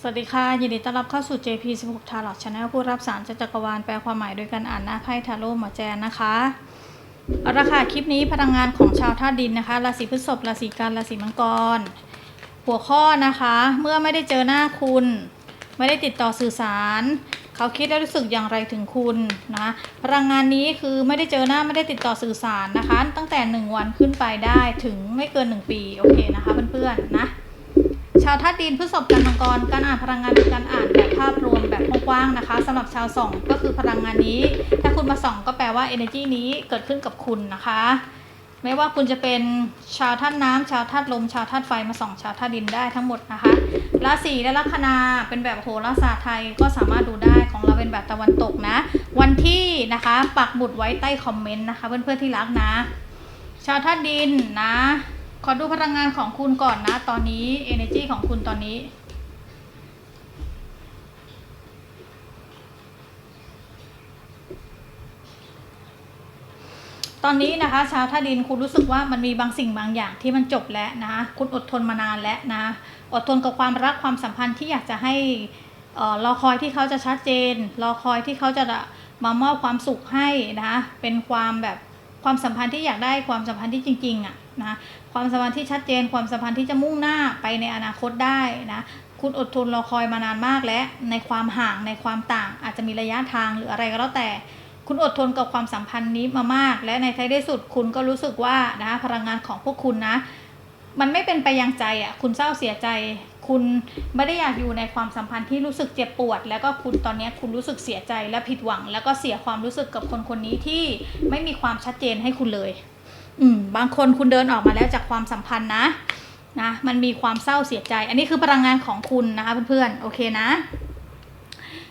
สวัสดีค่ะ ยินดีต้อนรับเข้าสู่ JP16 ทาร์ลอตชาแนลผู้รับสารจ,จักรวาลแปลความหมายโดยการอ่านหน้าไพ่ทาโร่หมอแจนนะคะเอาละค่ะคลิปนี้พลังงานของชาวธาตุดินนะคะราศีพฤษภราศีกันราศีมังกร หัวข้อนะคะ เมื่อไม่ได้เจอหน้าคุณ ไม่ได้ติดต่อสื่อสาร เขาคิดและรู้สึกอย่างไรถึงคุณนะพลังงานนี้คือไม่ได้เจอหน้าไม่ได้ติดต่อสื่อสารนะคะ ตั้งแต่ 1 วันขึ้นไปได้ถึงไม่เกิน 1 ปีโอเคนะคะเพื่อนๆนะ ชาวธาตุดินพฤษภกันมังกรการอ่านพลังงานเป็นการอ่านแบบภาพรวมแบบกว้างๆนะคะสำหรับชาวส่องก็คือพลังงานนี้ ถ้าคุณมาส่องก็แปลว่า energy นี้เกิดขึ้นกับคุณนะคะ ไม่ว่าคุณจะเป็นชาวธาตุน้ำชาวธาตุลม ชาวธาตุไฟมาส่องชาวธาตุดินได้ทั้งหมดนะคะราศีและลัคนาเป็นแบบโหราศาสตร์ไทยก็สามารถดูได้ของเราเป็นแบบตะวันตกนะ วันที่นะคะปักหมุดไว้ใต้คอมเมนต์นะคะเพื่อนๆที่รักนะ ชาวธาตุดินนะ ขอดูพลังงานของคุณก่อนนะ ตอนนี้ energy ของคุณตอนนี้ตอนนี้นะคะชาวธาดินคุณรู้สึกว่ามันมีบางสิ่งบางอย่างที่มันจบแล้วนะคะคุณอดทนมานานแล้วนะอดทนกับความรักความสัมพันธ์ที่อยากจะให้เอ่อรอคอยที่เขาจะชัดเจน รอคอยที่เขาจะมามอบความสุขให้นะคะเป็นความแบบ ความสัมพันธ์ที่อยากได้ความสัมพันธ์ที่จริงๆอะนะความสัมพันธ์ที่ชัดเจนความสัมพันธ์ที่จะมุ่งหน้าไปในอนาคตได้นะคุณอดทนรอคอยมานานมากและในความห่างในความต่าง อาจจะมีระยะทางหรืออะไรก็แล้วแต่ คุณอดทนกับความสัมพันธ์นี้มามาก และในท้ายที่สุดคุณก็รู้สึกว่านะพลังงานของพวกคุณนะ มันไม่เป็นไปยังใจอะคุณเศร้าเสียใจ คุณไม่ได้อยากอยู่ในความสัมพันธ์ที่รู้สึกเจ็บปวด แล้วก็คุณตอนนี้คุณรู้สึกเสียใจและผิดหวัง แล้วก็เสียความรู้สึกกับคนคนนี้ที่ไม่มีความชัดเจนให้คุณเลย อืมบางคนคุณเดินออกมาแล้วจากความสัมพันธ์นะนะมันมีความเศร้าเสียใจ อันนี้คือพลังงานของคุณนะคะเพื่อนๆโอเคนะ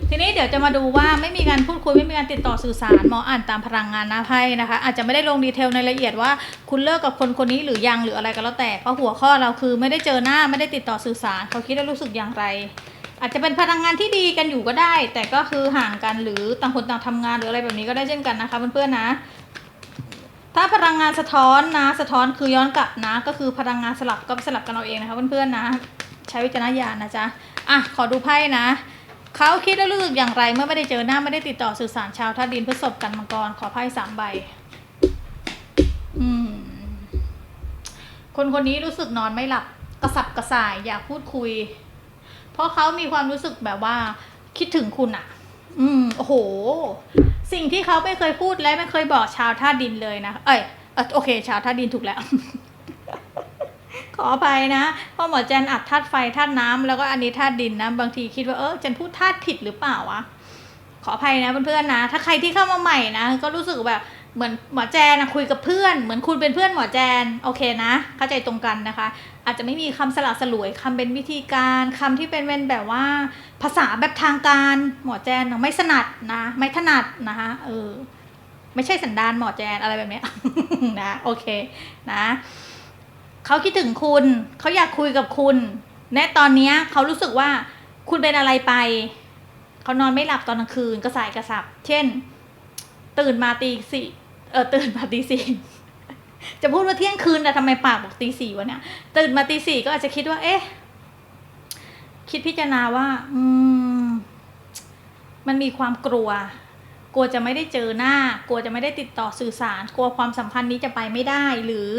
ทีนี้เดี๋ยวจะมาดูว่าไม่มีการพูดคุยไม่มีการติดต่อสื่อสารหมออ่านตามพลังงานหน้าไพ่นะคะ อาจจะไม่ได้ลงดีเทลในรายละเอียดว่าคุณเลิกกับคนคนนี้หรือยังหรืออะไรก็แล้วแต่เพราะหัวข้อเราคือไม่ได้เจอหน้าไม่ได้ติดต่อสื่อสารเขาคิดและรู้สึกอย่างไร อาจจะเป็นพลังงานที่ดีกันอยู่ก็ได้ แต่ก็คือห่างกันหรือต่างคนต่างทำงานหรืออะไรแบบนี้ก็ได้เช่นกันนะคะเพื่อนๆนะถ้าพลังงานสะท้อนนะสะท้อนคือย้อนกลับนะ ก็คือพลังงานสลับก็สลับกันเอาเองนะคะเพื่อนๆนะ ใช้วิจารณญาณนะจ๊ะอะขอดูไพ่นะ เขาคิดและรู้สึกอย่างไร เมื่อไม่ได้เจอหน้าไม่ได้ติดต่อสื่อสารชาวธาดินพฤษภกันมังกรขอไพ่สามใบ อืม คนคนนี้รู้สึกนอนไม่หลับ กระสับกระส่ายอยากพูดคุย เพราะเขามีความรู้สึกแบบว่า คิดถึงคุณอะอืมโอ้โห สิ่งที่เขาไม่เคยพูดและไม่เคยบอกชาวธาดินเลยนะ เอ้ยเอ่อโอเค ชาวธาดินถูกแล้ว ขออภัยนะเพราะหมอแจนอัดธาตุไฟธาตุน้ำแล้วก็อันนี้ธาตุดินนะบางทีคิดว่าเออแจนพูดธาตุผิดหรือเปล่าวะขออภัยนะเพื่อนๆนะ ถ้าใครที่เข้ามาใหม่นะ ก็รู้สึกแบบเหมือนหมอแจนนะคุยกับเพื่อน เหมือนคุณเป็นเพื่อนหมอแจนโอเคนะ เข้าใจตรงกันนะคะ อาจจะไม่มีคำสละสลวยคำเป็นวิธีการคำที่เป็นเป็นแบบว่า ภาษาแบบทางการหมอแจนไม่สนัดนะ ไม่ถนัดนะคะเออไม่ใช่สันดานหมอแจนอะไรแบบนี้นะโอเคนะ เขาคิดถึงคุณ เขาอยากคุยกับคุณและตอนเนี้ยเขารู้สึกว่าคุณเป็นอะไรไป เขานอนไม่หลับตอนกลางคืนกระสายกระสับ เช่น ตื่นมาตีสี่เออตื่นมาตีสี่จะพูดว่าเที่ยงคืนแต่ทำไมปากบอกตีสี่วะเนี่ย ตื่นมาตีสี่ก็อาจจะคิดว่า เอ๊ะ คิดพิจารณาว่า อืม มันมีความกลัว กลัวจะไม่ได้เจอหน้า กลัวจะไม่ได้ติดต่อสื่อสาร กลัวความสัมพันธ์นี้จะไปไม่ได้ หรือ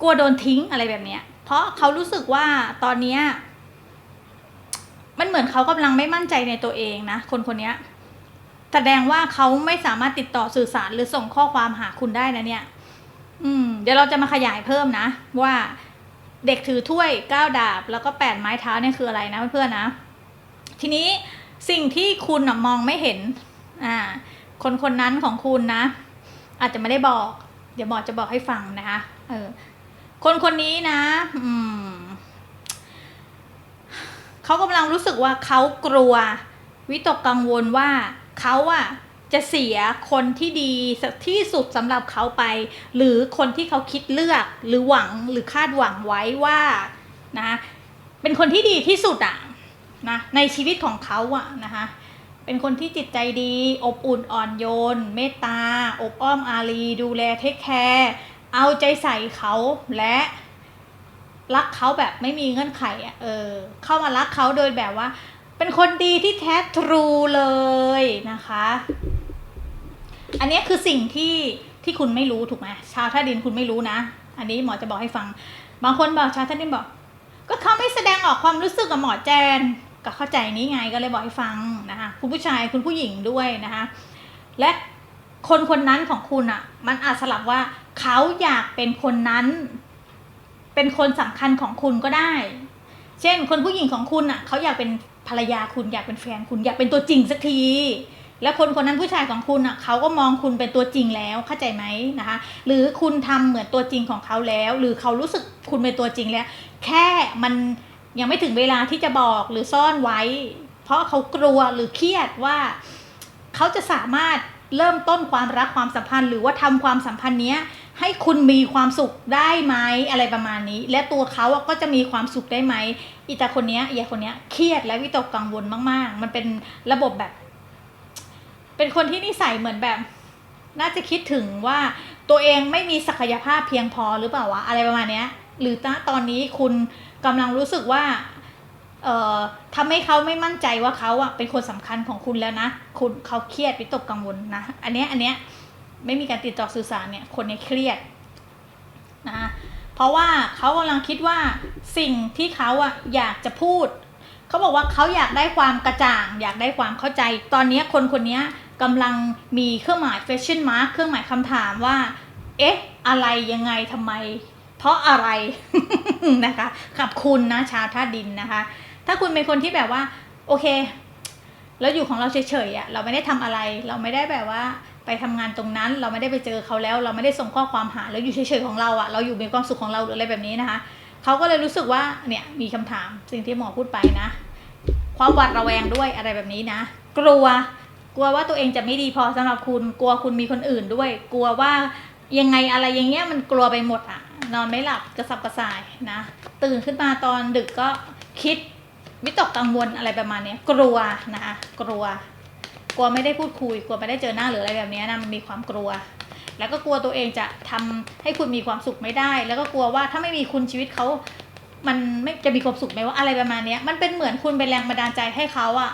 กลัวโดนทิ้งอะไรแบบเนี้ย เพราะเขารู้สึกว่าตอนเนี้ยมันเหมือนเขากำลังไม่มั่นใจในตัวเองนะคนคนนี้ยแสดงว่าเขาไม่สามารถติดต่อสื่อสารหรือส่งข้อความหาคุณได้นะเนี่ย อืม เดี๋ยวเราจะมาขยายเพิ่มนะ ว่าเด็กถือถ้วยก้าดาบ แล้วก็แปดไม้เท้าเนี่ยคืออะไรนะเพื่อนๆนะ ทีนี้สิ่งที่คุณมองไม่เห็น อ่า คนคนนั้นของคุณนะ อาจจะไม่ได้บอก เดี๋ยวหมอจะบอกให้ฟังนะคะ เออ คนคนนี้นะ อืมเขากำลังรู้สึกว่าเขากลัว วิตกกังวลว่าเขาอะจะเสียคนที่ดีที่สุดสำหรับเขาไป หรือคนที่เขาคิดเลือกหรือหวังหรือคาดหวังไว้ว่านะเป็นคนที่ดีที่สุดอะนะในชีวิตของเขาอะนะคะเป็นคนที่จิตใจดี อบอุ่นอ่อนโยน เมตตา อบอ้อมอารี ดูแลเทคแคร์ เอาใจใส่เขาและรักเขาแบบไม่มีเงื่อนไขอะเออ เข้ามารักเขาโดยแบบว่า เป็นคนดีที่แท้ทรูเลยนะคะ อันนี้คือสิ่งที่ที่คุณไม่รู้ถูกไหมชาวท่าดินคุณไม่รู้นะ อันนี้หมอจะบอกให้ฟัง บางคนบอกชาวท่าดินบอก ก็เขาไม่แสดงออกความรู้สึกกับหมอแจนก็เข้าใจนี้ไงก็เลยบอกให้ฟังนะคะคุณผู้ชายคุณผู้หญิงด้วยนะคะ และคนคนนั้นของคุณอะ่ะ มันอาจสลับว่า เขาอยากเป็นคนนั้น เป็นคนสำคัญของคุณก็ได้ เช่น คนผู้หญิงของคุณอะเขาอยากเป็นภรรยาคุณอยากเป็นแฟนคุณอยากเป็นตัวจริงสักที และคนคนนั้นผู้ชายของคุณอะเขาก็มองคุณเป็นตัวจริงแล้วเข้าใจไหมนะคะ หรือคุณทำเหมือนตัวจริงของเขาแล้ว หรือเขารู้สึกคุณเป็นตัวจริงแล้ว แค่มันยังไม่ถึงเวลาที่จะบอกหรือซ่อนไว้ เพราะเขากลัวหรือเครียดว่าเขาจะสามารถเริ่มต้นความรักความสัมพันธ์ หรือว่าทำความสัมพันธ์เนี้ย ให้คุณมีความสุขได้ไหมอะไรประมาณนี้ และตัวเขาอะก็จะมีความสุขได้ไหมอีตาคนเนี้ยอียคนเนี้ยเครียดและวิตกกังวลมากๆ มันเป็นระบบแบบ เป็นคนที่นิสัยเหมือนแบบ น่าจะคิดถึงว่าตัวเองไม่มีศักยภาพเพียงพอหรือเปล่าวะอะไรประมาณเนี้ย หรือณตอนนี้คุณกำลังรู้สึกว่าเอ่อทำให้เขาไม่มั่นใจว่าเขาอะเป็นคนสำคัญของคุณแล้วนะคุณเขาเครียดวิตกกังวลนะ อันเนี้ยอันเนี้ย ไม่มีการติดต่อสื่อสารเนี่ยคนเนี้ยเครียดนะเพราะว่าเขากำลังคิดว่าสิ่งที่เขาอะอยากจะพูดเขาบอกว่าเขาอยากได้ความกระจ่าง อยากได้ความเข้าใจ ตอนนี้คนคนนี้กำลังมีเครื่องหมาย question mark เครื่องหมายคำถามว่า เอ๊ะ อะไรยังไงทำไม เพราะอะไรนะคะกับคุณนะชาวท่าดินนะคะ ถ้าคุณเป็นคนที่แบบว่า โอเค แล้วอยู่ของเราเฉยๆอะ่ะเราไม่ได้ทำอะไร เราไม่ได้แบบว่า ไปทำงานตรงนั้น เราไม่ได้ไปเจอเขาแล้ว เราไม่ได้ส่งข้อความหาแล้วอยู่เฉยๆของเราอะ่ะเราอยู่มีความสุขของเราหรืออะไรแบบนี้นะคะเขาก็เลยรู้สึกว่าเนี่ยมีคำถามสิ่งที่หมอพูดไปนะความหวาดระแวงด้วยอะไรแบบนี้นะ กลัวกลัวว่าตัวเองจะไม่ดีพอสำหรับคุณกลัวคุณมีคนอื่นด้วย กลัวว่ายังไงอะไรอย่างเงี้ยมันกลัวไปหมดอะนอนไม่หลับกระสับกระส่ายนะตื่นขึ้นมาตอนดึกก็คิดวิตกกังวลอะไรประมาณนี้กลัวนะคะกลัว กลัวไม่ได้พูดคุย กลัวไม่ได้เจอหน้าหรืออะไรแบบนี้นะมันมีความกลัว แล้วก็กลัวตัวเองจะทำให้คุณมีความสุขไม่ได้ แล้วก็กลัวว่าถ้าไม่มีคุณชีวิตเขามันไม่จะมีความสุขไหมว่าอะไรประมาณนี้มันเป็นเหมือนคุณเป็นแรงบันดาลใจให้เขาอะ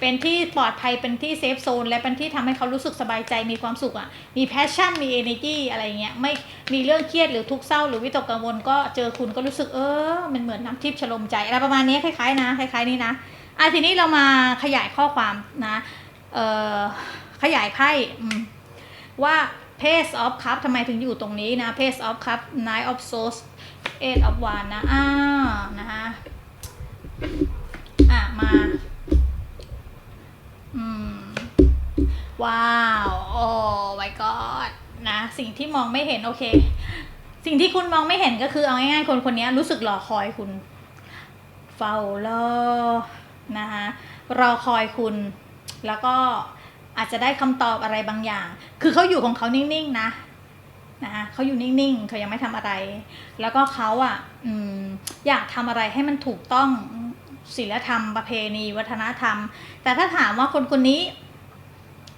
เป็นที่ปลอดภัยเป็นที่เซฟโซนและเป็นที่ทำให้เขารู้สึกสบายใจมีความสุขอะมีแพชชั่นมี energy อะไรเงี้ยไม่มีเรื่องเครียดหรือทุกข์เศร้าหรือวิตกกังวลก็เจอคุณก็รู้สึกเออมันเหมือนน้ำทิพย์ชโลมใจอะไรประมาณนี้คล้ายๆนะคล้ายๆนี่นะอะทีนี้เรามาขยายข้อความนะ ขยายไพ่ว่า Page of Cup ทำไมถึงอยู่ตรงนี้นะ Page of Cup Nine of Swords Eight of Wands นะอ้านะคะอะ มาอืมว้าว โอ้ไว้กอดนะ สิ่งที่มองไม่เห็น โอเค สิ่งที่คุณมองไม่เห็นก็คือเอาง่ายๆคนคนนี้รู้สึกรอคอยคุณ เฝ้ารอนะคะรอคอยคุณ แล้วก็อาจจะได้คำตอบอะไรบางอย่าง คือเขาอยู่ของเขานิ่งๆนะนะคะเขาอยู่นิ่งๆเขายังไม่ทำอะไร แล้วก็เขาอะอืมอยากทำอะไรให้มันถูกต้องศีลธรรมประเพณี วัฒนธรรม แต่ถ้าถามว่าคนคนนี้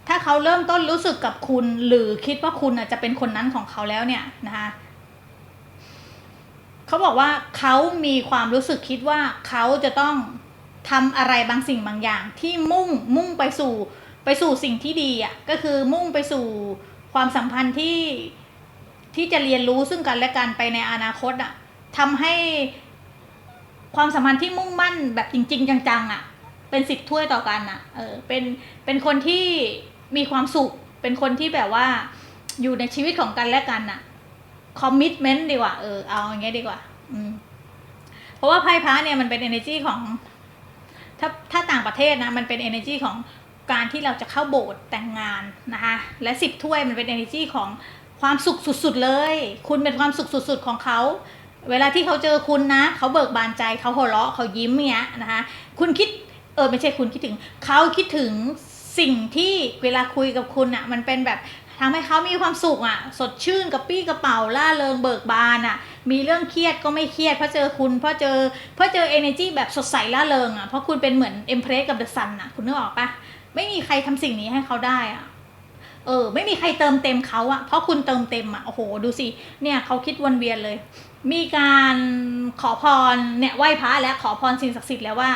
ถ้าเขาเริ่มต้นรู้สึกกับคุณ หรือคิดว่าคุณอะจะเป็นคนนั้นของเขาแล้วเนี่ยนะคะเขาบอกว่าเขามีความรู้สึกคิดว่าเขาจะต้อง ทำอะไรบางสิ่งบางอย่างที่มุ่งมุ่งไปสู่ไปสู่สิ่งที่ดีอะก็คือมุ่งไปสู่ความสัมพันธ์ที่ที่จะเรียนรู้ซึ่งกันและกันไปในอนาคตอะทำให้ความสัมพันธ์ที่มุ่งมั่นแบบจริง ๆ จังๆอะเป็นสิทธิ์ถ้วยต่อกันอะเออเป็นเป็นคนที่มีความสุข เป็นคนที่แบบว่าอยู่ในชีวิตของกันและกันอะคอมมิชเมนต์ดีกว่าเออเอาอย่างเงี้ยดีกว่า อืมเพราะว่าไพ่พระเนี่ยมันเป็น energy ของ ถ้าถ้าต่างประเทศนะมันเป็น energy ของการที่เราจะเข้าโบสถ์แต่งงานนะคะและสิบถ้วยมันเป็น energy ของความสุขสุดๆเลย คุณเป็นความสุขสุดๆของเขา เวลาที่เขาเจอคุณนะ เขาเบิกบานใจเขาหัวเราะเขายิ้มเงี้ยนะคะคุณคิดเออไม่ใช่คุณคิดถึง เขาคิดถึงสิ่งที่เวลาคุยกับคุณอะ่ะมันเป็นแบบ ทำให้เขามีความสุขอะ่ะ สดชื่นกระปี้กระเป๋าล่าเริงเบิกบานอะ่ะ มีเรื่องเครียดก็ไม่เครียดเพราะเจอคุณเพราะเจอเพราะเจอ energy แบบสดใสล่าเริงอะ่ะเพราะคุณเป็นเหมือนเอ็มเพรสกับเดอะซันอะ คุณนึกออกปะไม่มีใครทำสิ่งนี้ให้เขาได้อะเออ ไม่มีใครเติมเต็มเขาอะเพราะคุณเติมเต็มอะโอ้โห ดูสิ เนี่ยเขาคิดวนเวียนเลย มีการขอพรเนี่ยไหว้พระและขอพรสิ่งศักดิ์สิทธิ์แล้วว่า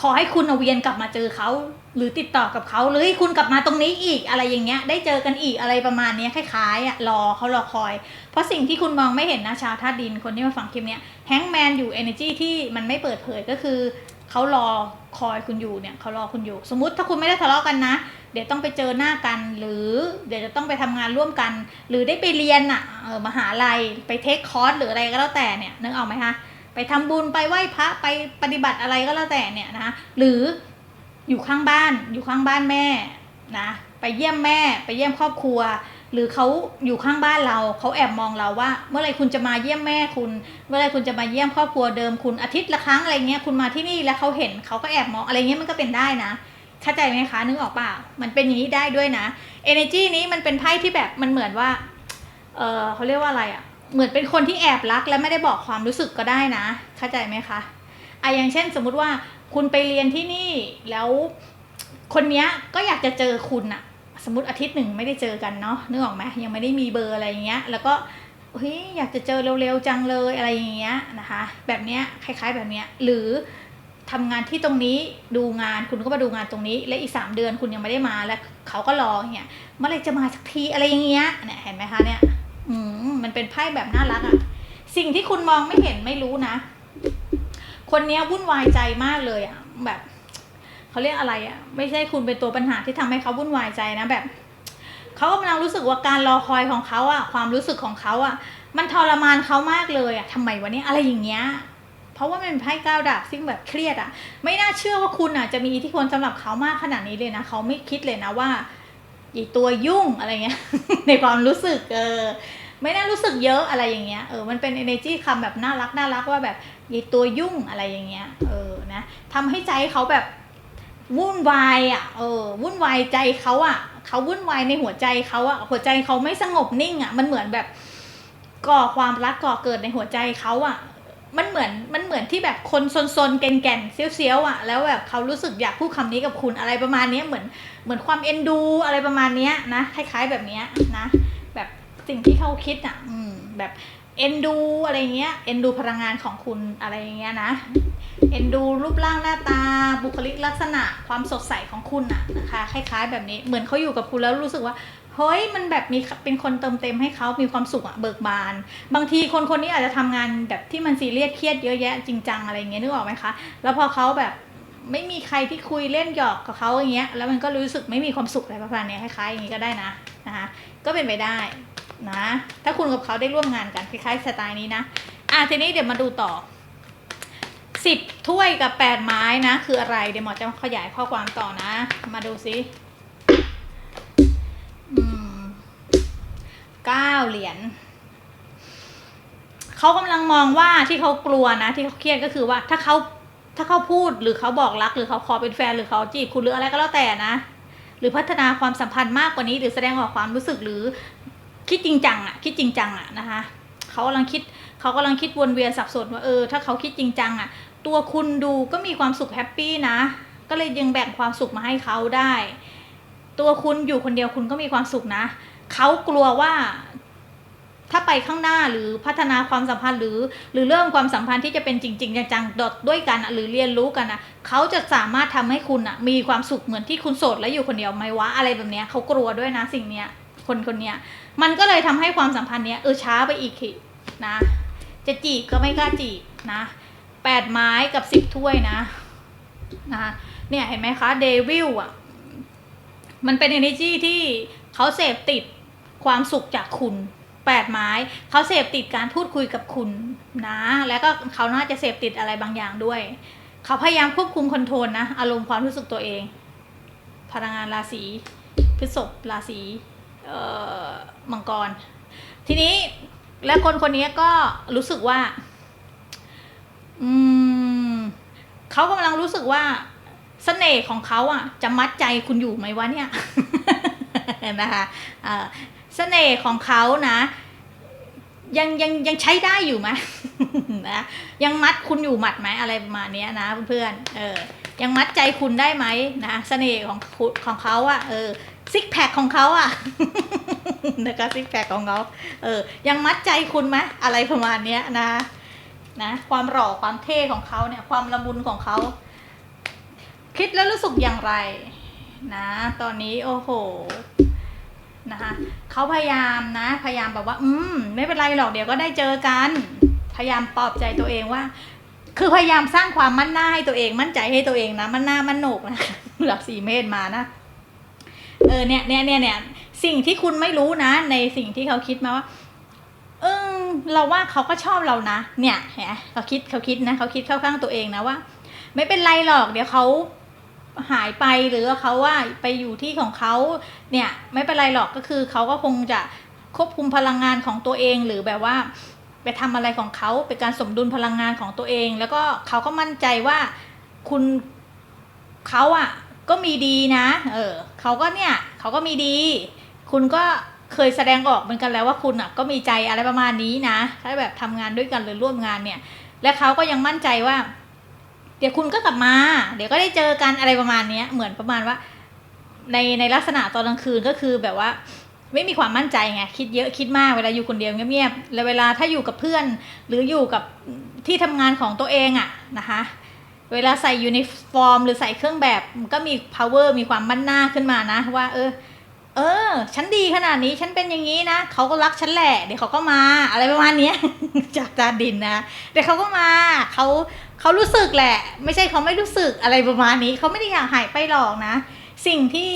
ขอให้คุณเอาเวียนกลับมาเจอเขาหรือติดต่อกับเขาหรือให้คุณกลับมาตรงนี้อีกอะไรอย่างเงี้ย ได้เจอกันอีกอะไรประมาณนี้คล้ายๆอะรอเขารอคอย เพราะสิ่งที่คุณมองไม่เห็นนะชาวธาตุดินคนที่มาฟังคลิปเนี้ยแฮงแมนอยู่ energy ที่มันไม่เปิดเผยก็คือเขารอคอยคุณอยู่เนี่ยเขารอคุณอยู่ สมมติถ้าคุณไม่ได้ทะเลาะกันนะ เดี๋ยวต้องไปเจอหน้ากันหรือเดี๋ยวจะต้องไปทำงานร่วมกัน หรือได้ไปเรียนอะออมหาลัยไปเทคคอร์สหรืออะไรก็แล้วแต่เนี่ยนึกออกไหมคะ ไปทำบุญไปไหว้พระไปปฏิบัติอะไรก็แล้วแต่เนี่ยนะคะหรืออยู่ข้างบ้านอยู่ข้างบ้านแม่นะไปเยี่ยมแม่ไปเยี่ยมครอบครัว หรือเขาอยู่ข้างบ้านเราเขาแอบมองเราว่า เมื่อไรคุณจะมาเยี่ยมแม่คุณ เมื่อไรคุณจะมาเยี่ยมครอบครัวเดิมคุณอาทิตย์ละครั้งอะไรเงี้ยคุณมาที่นี่แล้วเขาเห็นเขาก็แอบมองอะไรเงี้ยมันก็เป็นได้นะเข้าใจไหมคะนึกออกเปล่ามันเป็นอย่างนี้ได้ด้วยนะ energy นี้มันเป็นไพ่ที่แบบมันเหมือนว่าเออเขาเรียกว่าอะไรอะ่ะ เหมือนเป็นคนที่แอบรักและไม่ได้บอกความรู้สึกก็ได้นะ เข้าใจไหมคะอะอย่างเช่นสมมุติว่าคุณไปเรียนที่นี่แล้วคนเนี้ยก็อยากจะเจอคุณอะสมมติอาทิตย์หนึ่งไม่ได้เจอกันเนาะนึกออกไหมยังไม่ได้มีเบอร์อะไรอย่างเงี้ย แล้วก็เฮ้ยอยากจะเจอเร็วๆจังเลยอะไรอย่างเงี้ยนะคะ แบบเนี้ยคล้าย ๆแบบเนี้ยหรือทำงานที่ตรงนี้ดูงานคุณก็มาดูงานตรงนี้ และอีกสามเดือนคุณยังไม่ได้มาแล้วเขาก็รอเงี้ยเมื่อไรจะมาสักทีอะไรอย่างเงี้ยเนี่ยเห็นไหมคะเนี่ยอืม มันเป็นไพ่แบบน่ารักอะ่ะสิ่งที่คุณมองไม่เห็นไม่รู้นะ คนเนี้ยวุ่นวายใจมากเลยอะ่ะแบบเขาเรียกอะไรอะ่ะไม่ใช่คุณเป็นตัวปัญหาที่ทำให้เขาวุ่นวายใจนะแบบเขากำลังรู้สึกว่าการรอคอยของเขาอะ่ะความรู้สึกของเขาอะ่ะมันทรมานเขามากเลยอะ่ะทำไมวะเนี่ยอะไรอย่างเงี้ยเพราะว่ามันเป็นไพ่ก้าวดาบซึ่งแบบเครียดอะ่ะไม่น่าเชื่อว่าคุณอะจะมีอิทธิพลสำหรับเขามากขนาดนี้เลยนะเขาไม่คิดเลยนะว่าอีตัวยุ่งอะไรเงี้ย ในความรู้สึกเออ ไม่น่ารู้สึกเยอะอะไรอย่างเงี้ยเออมันเป็น energy คำแบบน่ารักน่ารักว่าแบบยีตัวยุ่งอะไรอย่างเงี้ยเออนะทำให้ใจเขาแบบวุ่นวายอะเออวุ่นวายใจเขาอะเขาวุ่นวายในหัวใจเขาอะหัวใจเขาไม่สงบนิ่งอะมันเหมือนแบบก่อความรักก่อเกิดในหัวใจเขาอะมันเหมือนมันเหมือนที่แบบคนซนๆแก่นๆเซียวๆอะแล้วแบบเขารู้สึกอยากพูดคำนี้กับคุณอะไรประมาณนี้เหมือนเหมือนความเอ็นดูอะไรประมาณนี้นะคล้ายๆแบบเนี้ยนะ สิ่งที่เขาคิดอะอืมแบบเอ็นดูอะไรเงี้ยเอ็นดูพลังงานของคุณอะไรอย่างเงี้ยนะเอ็นดูรูปร่างหน้าตา บุคลิกลักษณะความสดใสของคุณอะนะคะคล้าย ๆ แบบนี้เหมือนเขาอยู่กับคุณแล้วรู้สึกว่าเฮ้ยมันแบบมีเป็นคนเติมเต็มให้เขามีความสุขอะเบิกบาน บางทีคนคนนี้อาจจะทำงานแบบที่มันซีเรียสเครียดเยอะแยะจริงจังอะไรอย่างเงี้ยนึกออกไหมคะแล้วพอเขาแบบไม่มีใครที่คุยเล่นหยอกกับเขาอย่างเงี้ยแล้วมันก็รู้สึกไม่มีความสุขอะไรประมาณเนี้ยคล้ายๆอย่างงี้ก็ได้นะนะคะก็เป็นไปได้ นะ ถ้าคุณกับเขาได้ร่วมงานกันคล้ายๆสไตล์นี้นะ อะทีนี้เดี๋ยวมาดูต่อสิบถ้วยกับแปดไม้นะ คืออะไรเดี๋ยวหมอจะขยายข้อความต่อนะ มาดูซิเก้าเหรียญเขากำลังมองว่าที่เขากลัวนะที่เขาเครียดก็คือว่าถ้าเขาถ้าเขาพูดหรือเขาบอกรักหรือเขาขอเป็นแฟนหรือเขาจีบคุณหรืออะไรก็แล้วแต่นะ หรือพัฒนาความสัมพันธ์มากกว่านี้ หรือแสดงออกความรู้สึกหรือ คิดจริงจังอะคิดจริงจังอะนะคะเขากำลังคิดเขากำลังคิดวนเวียนสับสนว่าเออถ้าเขาคิดจริงจังอะตัวคุณดูก็มีความสุขแฮปปี้นะ ก็เลยยังแบ่งความสุขมาให้เขาได้ ตัวคุณอยู่คนเดียวคุณก็มีความสุขนะเขากลัวว่าถ้าไปข้างหน้าหรือพัฒนาความสัมพันธ์หรือ หรือเรื่องความสัมพันธ์ที่จะเป็นจริง ๆจังๆดดด้วยกันหรือเรียนรู้กันอะเขาจะสามารถทำให้คุณอะมีความสุขเหมือนที่คุณโสดและอยู่คนเดียวไหมวะอะไรแบบเนี้ยเขากลัวด้วยนะสิ่งเนี้ย คนคนเนี้ยมันก็เลยทำให้ความสัมพันธ์เนี้ยเออช้าไปอีกนะ จะจีบก็ไม่กล้าจีบนะแปดไม้กับสิบถ้วยนะนะเนี่ยเห็นไหมคะเดวิลอะมันเป็น energy ที่เขาเสพติดความสุขจากคุณแปดไม้เขาเสพติดการพูดคุยกับคุณนะ แล้วก็เขาน่าจะเสพติดอะไรบางอย่างด้วย เขาพยายามควบคุมคอนโทรลนะ อารมณ์ความรู้สึกตัวเอง พลังงานราศีพฤษภราศี มังกร ทีนี้และคนคนนี้ก็รู้สึกว่า อืมเขากำลังรู้สึกว่าเสน่ห์ของเขาอะ จะมัดใจคุณอยู่ไหมวะเนี่ยนะคะเออเสน่ห์ของเขานะยังยังยังใช้ได้อยู่ไหมนะยังมัดคุณอยู่หมัดไหมอะไรประมาณนี้นะเพื่อนเออยังมัดใจคุณได้ไหมนะเสน่ห์ของคุณของเขาอะเออ ซิกแพคของเขาอะนะคะซิกแพคของเขาเออยังมัดใจคุณไหมอะไรประมาณเนี้ยนะนะความหล่อความเท่ของเขาเนี่ยความละมุนของเขา คิดแล้วรู้สึกอย่างไร นะ ตอนนี้โอ้โหนะคะเขาพยายามนะ พยายามแบบว่า อืม ไม่เป็นไรหรอกเดี๋ยวก็ได้เจอกัน พยายามปลอบใจตัวเองว่า คือพยายามสร้างความมั่นหน้าให้ตัวเองมั่นใจให้ตัวเองนะ มั่นหน้ามั่นโหนกนะหลักสี่เมตรมานะ เออเนี่ยเนี่ยเนี่ยเนี่ยสิ่งที่คุณไม่รู้นะ ในสิ่งที่เขาคิดมาว่า เออเราว่าเขาก็ชอบเรานะ เนี่ยเห็นไหมเขาคิดเขาคิดนะเขาคิดเข้าข้างตัวเองนะว่า ไม่เป็นไรหรอกเดี๋ยวเขาหายไปหรือเขาว่าไปอยู่ที่ของเขาเนี่ยไม่เป็นไรหรอกก็คือเขาก็คงจะควบคุมพลังงานของตัวเองหรือแบบว่า ไปทำอะไรของเขาเป็นการสมดุลพลังงานของตัวเอง แล้วก็เขาก็มั่นใจว่าคุณเขาอะ ก็มีดีนะ เออเขาก็เนี่ยเขาก็มีดี คุณก็เคยแสดงออกเหมือนกันแล้วว่าคุณอะก็มีใจอะไรประมาณนี้นะ ถ้าแบบทำงานด้วยกันหรือร่วมงานเนี่ย และเขาก็ยังมั่นใจว่า เดี๋ยวคุณก็กลับมา เดี๋ยวก็ได้เจอกันอะไรประมาณเนี้ย เหมือนประมาณว่า ในในลักษณะตอนกลางคืนก็คือแบบว่า ไม่มีความมั่นใจไงคิดเยอะคิดมากเวลาอยู่คนเดียวเงียบๆแล้วเวลาถ้าอยู่กับเพื่อน หรืออยู่กับที่ทำงานของตัวเองอะนะคะ เวลาใส่ยูนิฟอร์ม หรือใส่เครื่องแบบมันก็มี power มีความมั่นหน้าขึ้นมานะ ว่า เออ เออ ฉันดีขนาดนี้ฉันเป็นอย่างนี้นะเขาก็รักฉันแหละเดี๋ยวเขาก็มา อะไรประมาณนี้จากจาดินนะเดี๋ยวเขาก็มาเขาเขารู้สึกแหละ ไม่ใช่เขาไม่รู้สึกอะไรประมาณนี้เขาไม่ได้อยากหายไปหรอกนะ สิ่งที่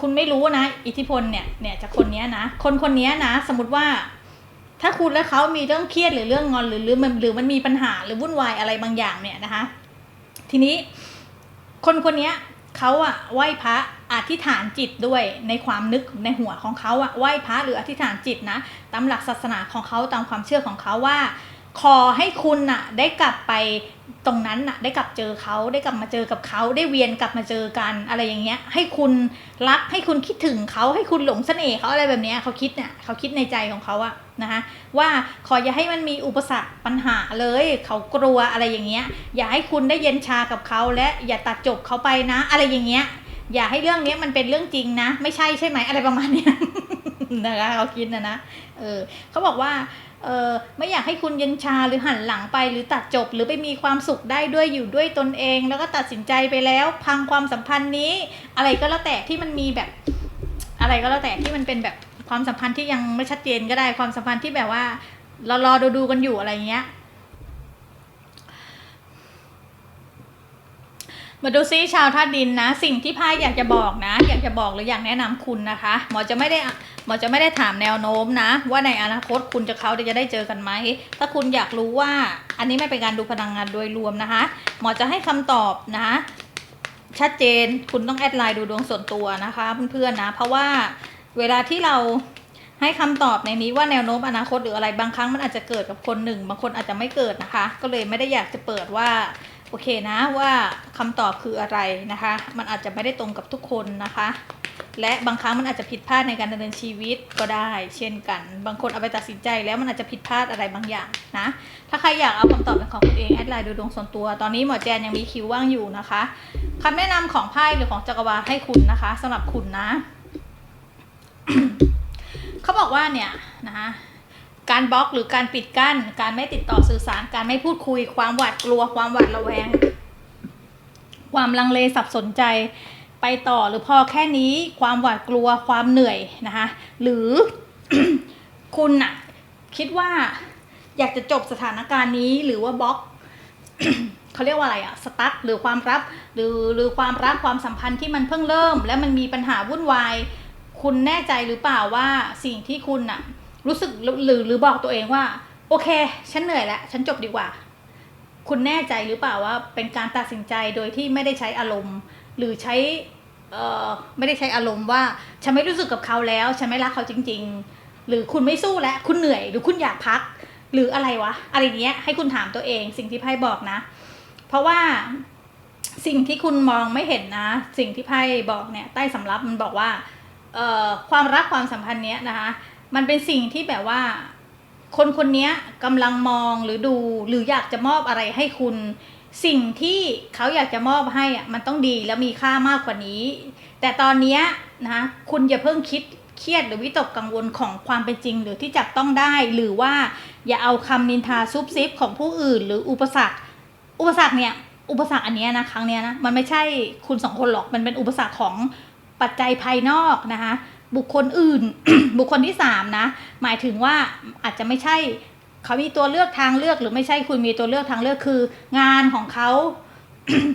คุณไม่รู้นะ อิทธิพลเนี่ยเนี่ยจากคนนี้นะ คนคนนี้นะ สมมติว่า ถ้าคุณและเขามีเรื่องเครียดหรือเรื่องงอนหรือหรือมันหรือมันมีปัญหาหรือวุ่นวายอะไรบางอย่างเนี่ยนะคะ ทีนี้คนคนนี้เขาอะไหว้พระอธิษฐานจิตด้วยในความนึกในหัวของเขาอะไหว้พระหรืออธิษฐานจิตนะตามหลักศาสนาของเขาตามความเชื่อของเขาว่า ขอให้คุณน่ะ ได้กลับไปตรงนั้นน่ะ ได้กลับเจอเขาได้กลับมาเจอกับเขาได้เวียนกลับมาเจอกันอะไรอย่างเงี้ย ให้คุณรักให้คุณคิดถึงเขาให้คุณหลงเสน่ห์เขาอะไรแบบเนี้ยเขาคิดเนี่ยเขาคิดในใจของเขาอะนะคะว่าขออย่าให้มันมีอุปสรรคปัญหาเลย เขากลัวอะไรอย่างเงี้ย อย่าให้คุณได้เย็นชากับเขาและอย่าตัดจบเขาไปนะ อะไรอย่างเงี้ย อย่าให้เรื่องเนี้ยมันเป็นเรื่องจริงนะ ไม่ใช่ใช่ไหมอะไรประมาณเนี้ยนะคะเขาคิดนะนะเออเขาบอกว่า เออไม่อยากให้คุณเย็นชาหรือหันหลังไปหรือตัดจบหรือไปมีความสุขได้ด้วยอยู่ด้วยตนเอง แล้วก็ตัดสินใจไปแล้ว พังความสัมพันธ์นี้ อะไรก็แล้วแต่ที่มันมีแบบ อะไรก็แล้วแต่ที่มันเป็นแบบความสัมพันธ์ที่ยังไม่ชัดเจนก็ได้ความสัมพันธ์ที่แบบว่าเรารอดูดูกันอยู่อะไรเงี้ย มาดูซิชาวธาตุดินนะ สิ่งที่ไพ่อยากจะบอกนะ อยากจะบอกหรืออยากแนะนำคุณนะคะ หมอจะไม่ได้หมอจะไม่ได้ถามแนวโน้มนะ ว่าในอนาคตคุณจะเขาจะได้เจอกันไหม ถ้าคุณอยากรู้ว่า อันนี้ไม่เป็นการดูพลังงานโดยรวมนะคะ หมอจะให้คำตอบนะชัดเจนคุณต้องแอดไลน์ดูดวงส่วนตัวนะคะเพื่อนๆนะ เพราะว่าเวลาที่เราให้คำตอบในนี้ว่าแนวโน้มอนาคตหรืออะไรบางครั้งมันอาจจะเกิดกับคนหนึ่ง บางคนอาจจะไม่เกิดนะคะ ก็เลยไม่ได้อยากจะเปิดว่า อเคนะว่าคำตอบคืออะไรนะคะ มันอาจจะไม่ได้ตรงกับทุกคนนะคะ และบางครั้งมันอาจจะผิดพลาดในการดำเนินชีวิตก็ได้ เช่นกัน บางคนเอาไปตัดสินใจแล้วมันอาจจะผิดพลาดอะไรบางอย่างนะ ถ้าใครอยากเอาคำตอบเป็นของคุณเองแอดไลน์ดูดวงส่วนตัว ตอนนี้หมอแจนยังมีคิวว่างอยู่นะคะคำแนะนำของไพ่หรือของจักรวาลให้คุณนะคะสำหรับคุณนะ เขาบอกว่าเนี่ยนะคะ การบล็อกหรือการปิดกั้น การไม่ติดต่อสื่อสาร การไม่พูดคุย ความหวาดกลัว ความหวาดระแวง ความลังเลสับสนใจ ไปต่อหรือพอแค่นี้ ความหวาดกลัว ความเหนื่อยนะคะ หรือคุณน่ะคิดว่าอยากจะจบสถานการณ์นี้หรือว่าบล็อกเขาเรียกว่าอะไรอะสตั๊กหรือความรับหรือหรือความรักความสัมพันธ์ที่มันเพิ่งเริ่ม และมันมีปัญหาวุ่นวาย คุณแน่ใจหรือเปล่าว่าสิ่งที่คุณน่ะ รู้สึกหรือหรือบอกตัวเองว่า โอเค ฉันเหนื่อยแล้ว ฉันจบดีกว่า คุณแน่ใจหรือเปล่าว่าเป็นการตัดสินใจโดยที่ไม่ได้ใช้อารมณ์ หรือใช้เอ่อไม่ได้ใช้อารมณ์ว่าฉันไม่รู้สึกกับเขาแล้ว ฉันไม่รักเขาจริง ๆ หรือคุณไม่สู้แล้วคุณเหนื่อย หรือคุณอยากพัก หรืออะไรวะ อะไรเงี้ยให้คุณถามตัวเองสิ่งที่ไพ่บอกนะ เพราะว่าสิ่งที่คุณมองไม่เห็นนะ สิ่งที่ไพ่บอกเนี่ยใต้สำรับมันบอกว่าเอ่อความรักความสัมพันธ์เนี้ยนะคะ มันเป็นสิ่งที่แบบว่า คนคนนี้กำลังมองหรือดูหรืออยากจะมอบอะไรให้คุณ สิ่งที่เขาอยากจะมอบให้อะมันต้องดีและมีค่ามากกว่านี้ แต่ตอนนี้นะคุณอย่าเพิ่งคิดเครียดหรือวิตกกังวลของความเป็นจริง หรือที่จับต้องได้หรือว่าอย่าเอาคำนินทาซุบซิบของผู้อื่น หรืออุปสรรค อุปสรรคเนี่ยอุปสรรคอันนี้นะครั้งเนี้ยนะมันไม่ใช่คุณสองคนหรอกมันเป็นอุปสรรคของปัจจัยภายนอกนะคะ บุคคลอื่น บุคคลที่สามนะ หมายถึงว่าอาจจะไม่ใช่เขามีตัวเลือกทางเลือกหรือไม่ใช่คุณมีตัวเลือกทางเลือกคือ งานของเขา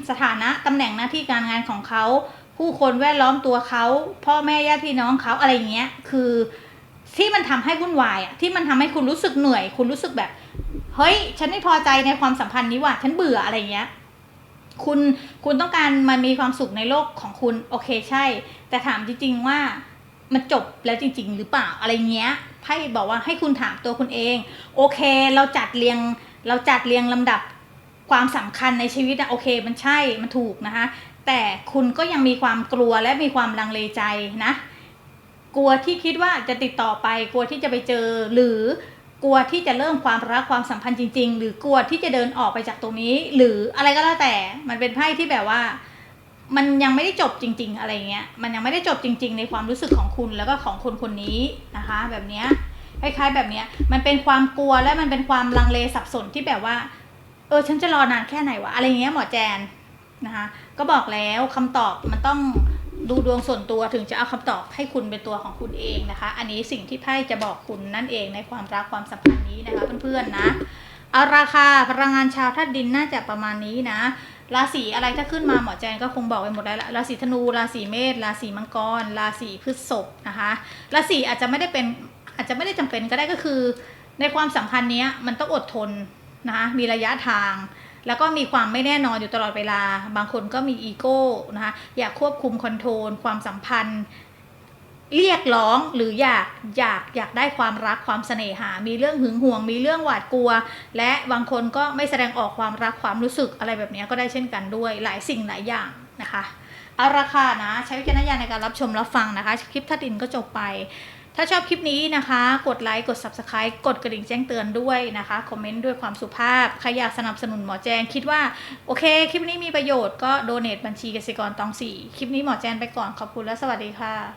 สถานะตำแหน่งหน้าที่การงานของเขาผู้คนแวดล้อมตัวเขาพ่อแม่ญาติพี่น้องเขาอะไรอย่างเงี้ย คือที่มันทำให้วุ่นวายอะที่มันทำให้คุณรู้สึกเหนื่อย คุณรู้สึกแบบ เฮ้ย ฉันไม่พอใจในความสัมพันธ์นี้ว่ะฉันเบื่ออะไรเงี้ย คุณคุณต้องการมันมีความสุขในโลกของคุณ โอเคใช่ แต่ถามจริงๆว่า มันจบแล้วจริง ๆ หรือเปล่าอะไรเงี้ยไพ่บอกว่าให้คุณถามตัวคุณเอง โอเค เราจัดเรียงเราจัดเรียงลำดับความสำคัญในชีวิตนะโอเค มันใช่มันถูกนะคะ แต่คุณก็ยังมีความกลัวและมีความลังเลใจนะ กลัวที่คิดว่าจะติดต่อไป กลัวที่จะไปเจอหรือกลัวที่จะเริ่มความรักความสัมพันธ์จริง ๆ หรือกลัวที่จะเดินออกไปจากตรงนี้ หรืออะไรก็แล้วแต่มันเป็นไพ่ที่แบบว่า มันยังไม่ได้จบจริง ๆ อะไรเงี้ย มันยังไม่ได้จบจริง ๆ ในความรู้สึกของคุณแล้วก็ของคนคนนี้นะคะ แบบเนี้ยคล้ายๆ แบบเนี้ยมันเป็นความกลัวและมันเป็นความลังเลสับสนที่แบบว่า เออฉันจะรอนานแค่ไหนวะอะไรเงี้ยหมอแจนนะคะก็บอกแล้วคำตอบมันต้องดูดวงส่วนตัวถึงจะเอาคำตอบให้คุณเป็นตัวของคุณเองนะคะ อันนี้สิ่งที่ไพ่จะบอกคุณนั่นเองในความรักความสัมพันธ์นี้นะคะเพื่อนๆนะเอาราคาพลังงานชาวธาตุดินน่าจะประมาณนี้นะ ราศีอะไรถ้าขึ้นมาหมอแจนก็คงบอกไปหมดแล้วละราศีธนูราศีเมษราศีมังกร ราศีพฤษภนะคะราศีอาจจะไม่ได้เป็นอาจจะไม่ได้จำเป็นก็ได้ก็คือ ในความสัมพันธ์นี้มันต้องอดทนนะคะมีระยะทาง แล้วก็มีความไม่แน่นอนอยู่ตลอดเวลา บางคนก็มีอีโก้นะคะอยากควบคุมคอนโทรลความสัมพันธ์ เรียกร้องหรืออยากอยากอยากได้ความรักความเสน่หา มีเรื่องหึงหวง มีเรื่องหวาดกลัว และบางคนก็ไม่แสดงออกความรักความรู้สึกอะไรแบบนี้ก็ได้เช่นกันด้วยหลายสิ่งหลายอย่างนะคะเอาราคานะใช้วิจารณญาณในการรับชมรับฟังนะคะ คลิปทัดดินก็จบไป ถ้าชอบคลิปนี้นะคะ กดไลค์กด Subscribe กดกระดิ่งแจ้งเตือนด้วยนะคะ คอมเมนต์ด้วยความสุภาพใครอยากสนับสนุนหมอแจง คิดว่าโอเค คลิปนี้มีประโยชน์ก็โดเน a บัญชีกสิกรตองสี่คลิปนี้หมอแจนไปก่อนขอบคุณและสวัสดีค่ะ